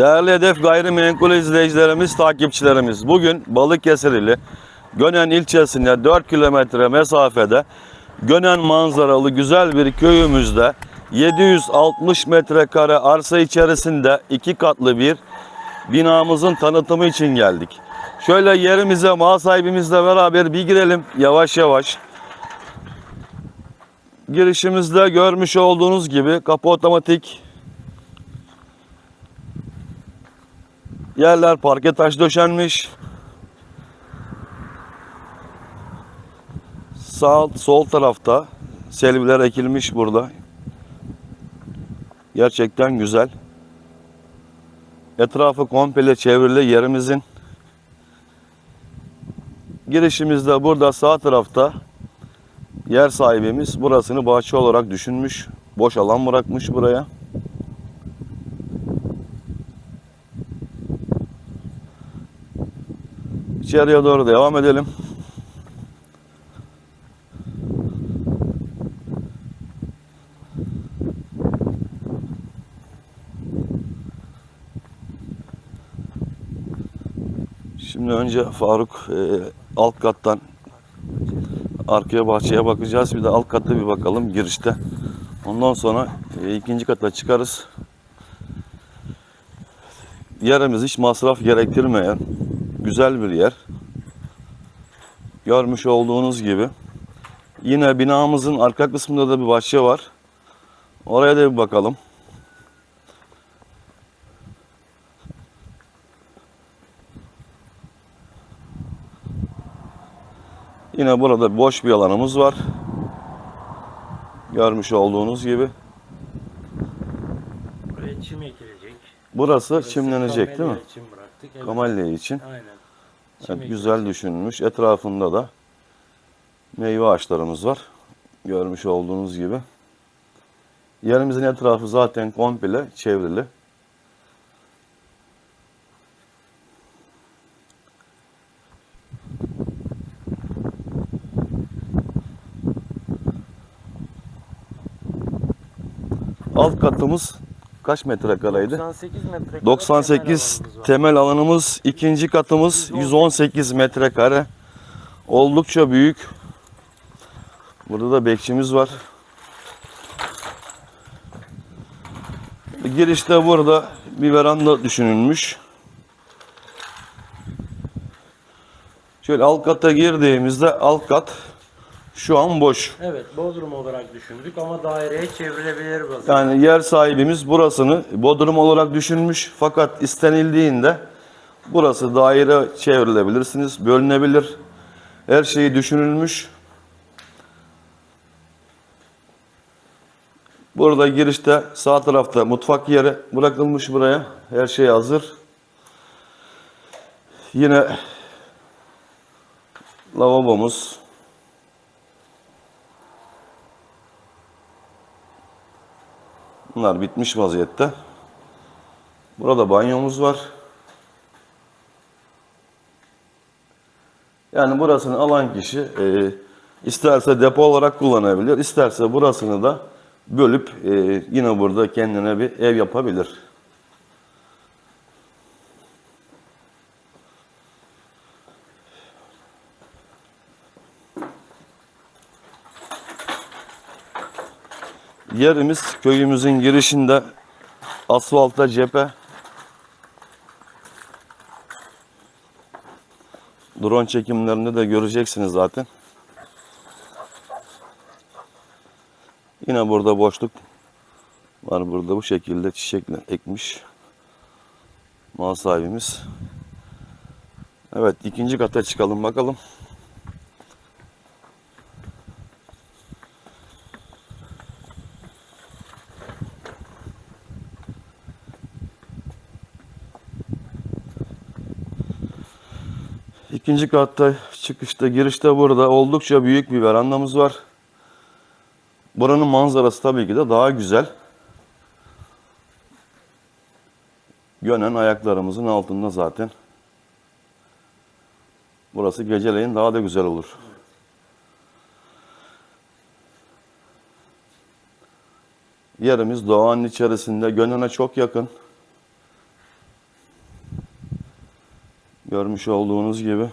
Değerli Hedef Gayrimenkul izleyicilerimiz, takipçilerimiz. Bugün Balıkesirli Gönen ilçesinde 4 kilometre mesafede Gönen manzaralı güzel bir köyümüzde 760 metrekare arsa içerisinde iki katlı bir binamızın tanıtımı için geldik. Şöyle yerimize mal sahibimizle beraber bir girelim yavaş yavaş. Girişimizde görmüş olduğunuz gibi kapı otomatik Yerler parke taş döşenmiş. Sağ sol tarafta selviler ekilmiş burada. Gerçekten güzel. Etrafı komple çevrili yerimizin. Girişimizde burada sağ tarafta yer sahibimiz burasını bahçe olarak düşünmüş. Boş alan bırakmış buraya. İçeriye doğru devam edelim. Şimdi önce Faruk e, alt kattan arkaya bahçeye bakacağız. Bir de alt katta bir bakalım girişte. Ondan sonra e, ikinci kata çıkarız. Yerimiz hiç masraf gerektirmeyen güzel bir yer. Görmüş olduğunuz gibi. Yine binamızın arka kısmında da bir bahçe var. Oraya da bir bakalım. Yine burada boş bir alanımız var. Görmüş olduğunuz gibi. Buraya çim ekilecek. Burası Burası çimlenecek değil mi? Çim bıraktık. Evet. Kamelya için. Aynen. Evet, güzel düşünülmüş. Etrafında da meyve ağaçlarımız var. Görmüş olduğunuz gibi. Yerimizin etrafı zaten komple çevrili. Alt katımız kaç metrekareydi? 98 metrekare 98 temel alanımız temel alanımız, ikinci katımız 118 metrekare. Oldukça büyük. Burada da bekçimiz var. Girişte burada bir veranda düşünülmüş. Şöyle alt kata girdiğimizde alt kat şu an boş. Evet, Bodrum olarak düşündük ama daireye çevrilebilir vaziyette. Yani yer sahibimiz burasını bodrum olarak düşünmüş. Fakat istenildiğinde burası daire çevrilebilirsiniz, bölünebilir. Her şeyi düşünülmüş. Burada girişte sağ tarafta mutfak yeri bırakılmış buraya. Her şey hazır. Yine lavabomuz. Bunlar bitmiş vaziyette. Burada banyomuz var. Yani burasını alan kişi e, isterse depo olarak kullanabilir, isterse burasını da bölüp e, yine burada kendine bir ev yapabilir. Yerimiz köyümüzün girişinde asfalta cephe. Drone çekimlerinde de göreceksiniz zaten. Yine burada boşluk var burada bu şekilde çiçekle ekmiş mal sahibimiz. Evet ikinci kata çıkalım bakalım. İkinci katta çıkışta girişte burada oldukça büyük bir verandamız var. Buranın manzarası tabii ki de daha güzel. Gönen ayaklarımızın altında zaten. Burası geceleyin daha da güzel olur. Yerimiz doğanın içerisinde, Gönen'e çok yakın. Görmüş olduğunuz gibi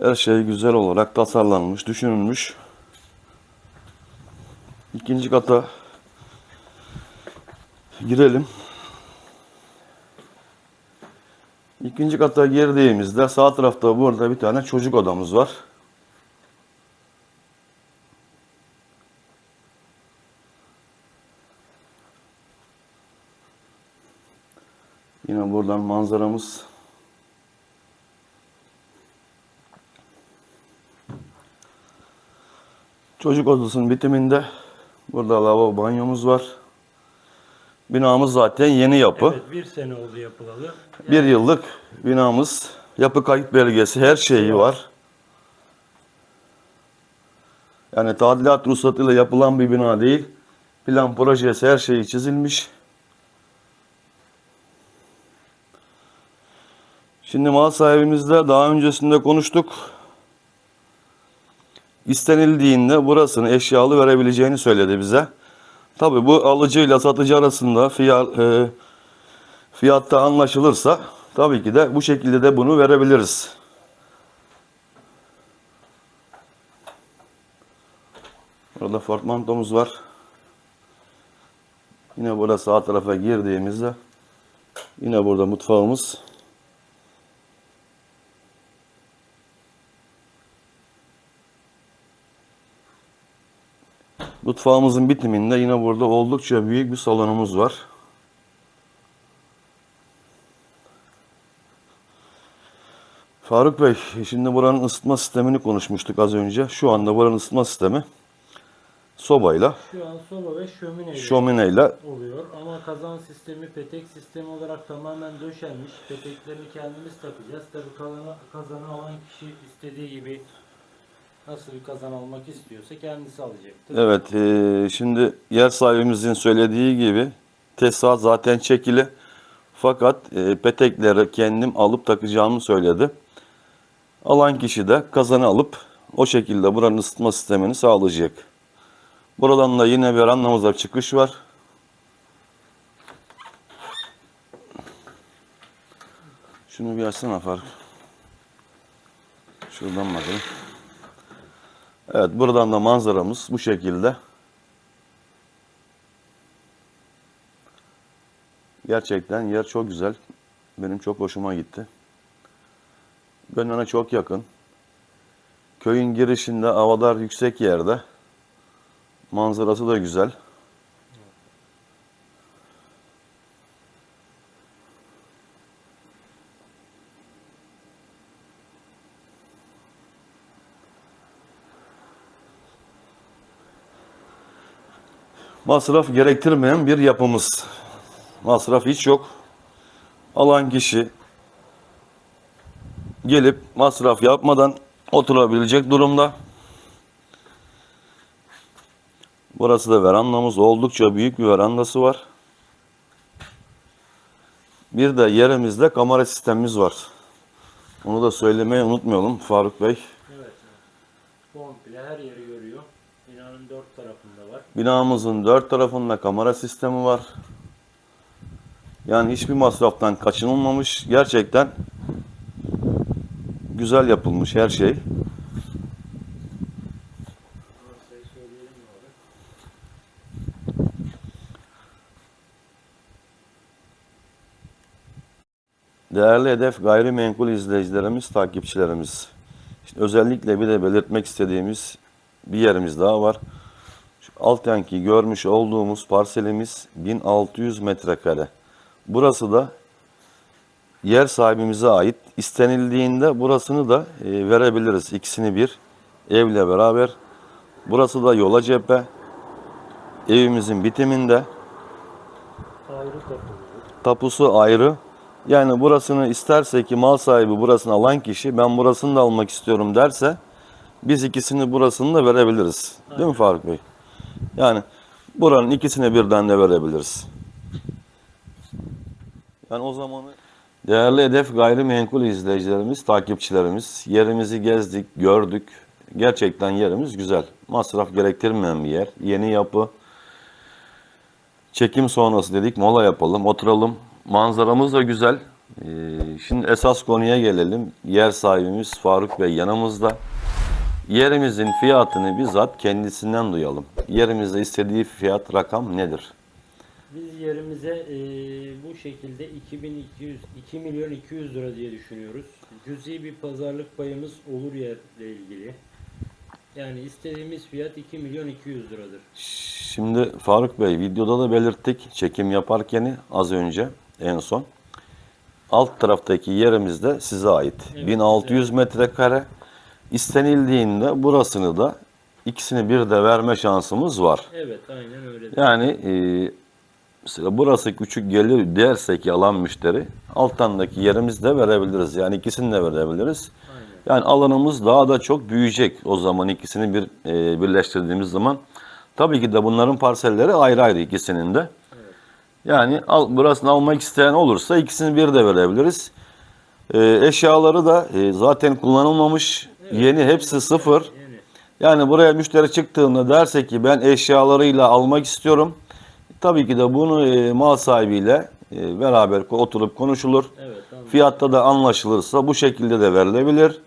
her şey güzel olarak tasarlanmış, düşünülmüş. İkinci kata girelim. İkinci kata girdiğimizde sağ tarafta burada bir tane çocuk odamız var. Buradan manzaramız Çocuk odasının bitiminde burada lavabo banyomuz var. Binamız zaten yeni yapı. Evet bir sene oldu yapılalı. Bir yıllık binamız. Yapı kayıt belgesi her şeyi var. Yani tadilat ruhsatıyla yapılan bir bina değil. Plan projesi her şeyi çizilmiş. Şimdi mal sahibimizle daha öncesinde konuştuk. İstenildiğinde burasını eşyalı verebileceğini söyledi bize. Tabi bu alıcıyla satıcı arasında fiyat, e, fiyatta anlaşılırsa tabii ki de bu şekilde de bunu verebiliriz. Burada portmantomuz var. Yine burada sağ tarafa girdiğimizde yine burada mutfağımız. Mutfağımızın bitiminde yine burada oldukça büyük bir salonumuz var. Faruk Bey, şimdi buranın ısıtma sistemini konuşmuştuk az önce. Şu anda buranın ısıtma sistemi sobayla, Şu an soba ve şömine şömineyle oluyor ama kazan sistemi petek sistemi olarak tamamen döşenmiş. Peteklerini kendimiz takacağız. Tabi kazanı, kazanı alan kişi istediği gibi nasıl bir kazan almak istiyorsa kendisi alacaktır. Evet, eee, şimdi yer sahibimizin söylediği gibi tesisat zaten çekili. Fakat eee, petekleri kendim alıp takacağımı söyledi. Alan kişi de kazanı alıp o şekilde buranın ısıtma sistemini sağlayacak. Buradan da yine bir anlamıza çıkış var. Şunu bir açsana Faruk. Şuradan bakalım. Evet buradan da manzaramız bu şekilde. Gerçekten yer çok güzel. Benim çok hoşuma gitti. Gönlüne çok yakın. Köyün girişinde havalar yüksek yerde. Manzarası da güzel. Masraf gerektirmeyen bir yapımız. Masraf hiç yok. Alan kişi gelip masraf yapmadan oturabilecek durumda. Burası da verandamız. Oldukça büyük bir verandası var. Bir de yerimizde kamera sistemimiz var. Onu da söylemeyi unutmayalım Faruk Bey. Evet. Komple her yeri görüyor. Binanın dört tarafında. Binamızın dört tarafında kamera sistemi var. Yani hiçbir masraftan kaçınılmamış. Gerçekten güzel yapılmış her şey. Değerli hedef gayrimenkul izleyicilerimiz, takipçilerimiz. İşte özellikle bir de belirtmek istediğimiz bir yerimiz daha var. Şu alt yanki görmüş olduğumuz parselimiz 1600 metrekare. Burası da yer sahibimize ait. İstenildiğinde burasını da e, verebiliriz. İkisini bir evle beraber. Burası da yola cephe. Evimizin bitiminde. Ayrı tapusu ayrı. Yani burasını isterse ki mal sahibi burasını alan kişi ben burasını da almak istiyorum derse biz ikisini burasını da verebiliriz. Değil mi Aynen. Faruk Bey? Yani buranın ikisini birden de verebiliriz. Yani o zamanı değerli hedef gayrimenkul izleyicilerimiz, takipçilerimiz yerimizi gezdik, gördük. Gerçekten yerimiz güzel. Masraf gerektirmeyen bir yer. Yeni yapı. Çekim sonrası dedik mola yapalım, oturalım. Manzaramız da güzel. Ee, şimdi esas konuya gelelim. Yer sahibimiz Faruk Bey yanımızda. Yerimizin fiyatını bizzat kendisinden duyalım. Yerimizde istediği fiyat rakam nedir? Biz yerimize e, bu şekilde 2200 2 milyon 200 lira diye düşünüyoruz. Cüzi bir pazarlık payımız olur yerle ilgili. Yani istediğimiz fiyat 2 milyon 200 liradır. Şimdi Faruk Bey videoda da belirttik çekim yaparken az önce en son. Alt taraftaki yerimiz de size ait. Evet, 1600 metrekare. İstenildiğinde burasını da ikisini bir de verme şansımız var. Evet aynen öyle. Yani e, mesela burası küçük gelir dersek alan müşteri alttandaki yerimizi de verebiliriz. Yani ikisini de verebiliriz. Aynen. Yani alanımız daha da çok büyüyecek o zaman ikisini bir e, birleştirdiğimiz zaman. Tabii ki de bunların parselleri ayrı ayrı ikisinin de. Evet. Yani al, burasını almak isteyen olursa ikisini bir de verebiliriz. E, eşyaları da e, zaten kullanılmamış. Yeni hepsi sıfır. Yani buraya müşteri çıktığında derse ki ben eşyalarıyla almak istiyorum. Tabii ki de bunu e, mal sahibiyle e, beraber oturup konuşulur. evet anladım. Fiyatta da anlaşılırsa bu şekilde de verilebilir.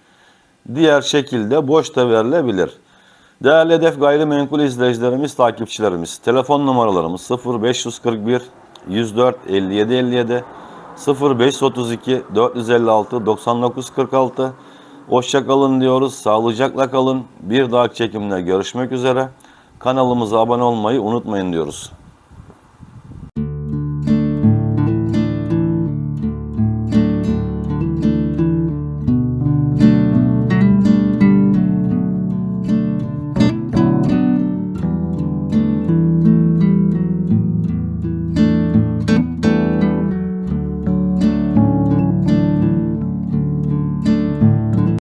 Diğer şekilde boş da verilebilir. Değerli Hedef Gayrimenkul izleyicilerimiz, takipçilerimiz, telefon numaralarımız 0541 104 57 57 0532 456 99 46 Hoşça kalın diyoruz. Sağlıcakla kalın. Bir dahaki çekimde görüşmek üzere. Kanalımıza abone olmayı unutmayın diyoruz.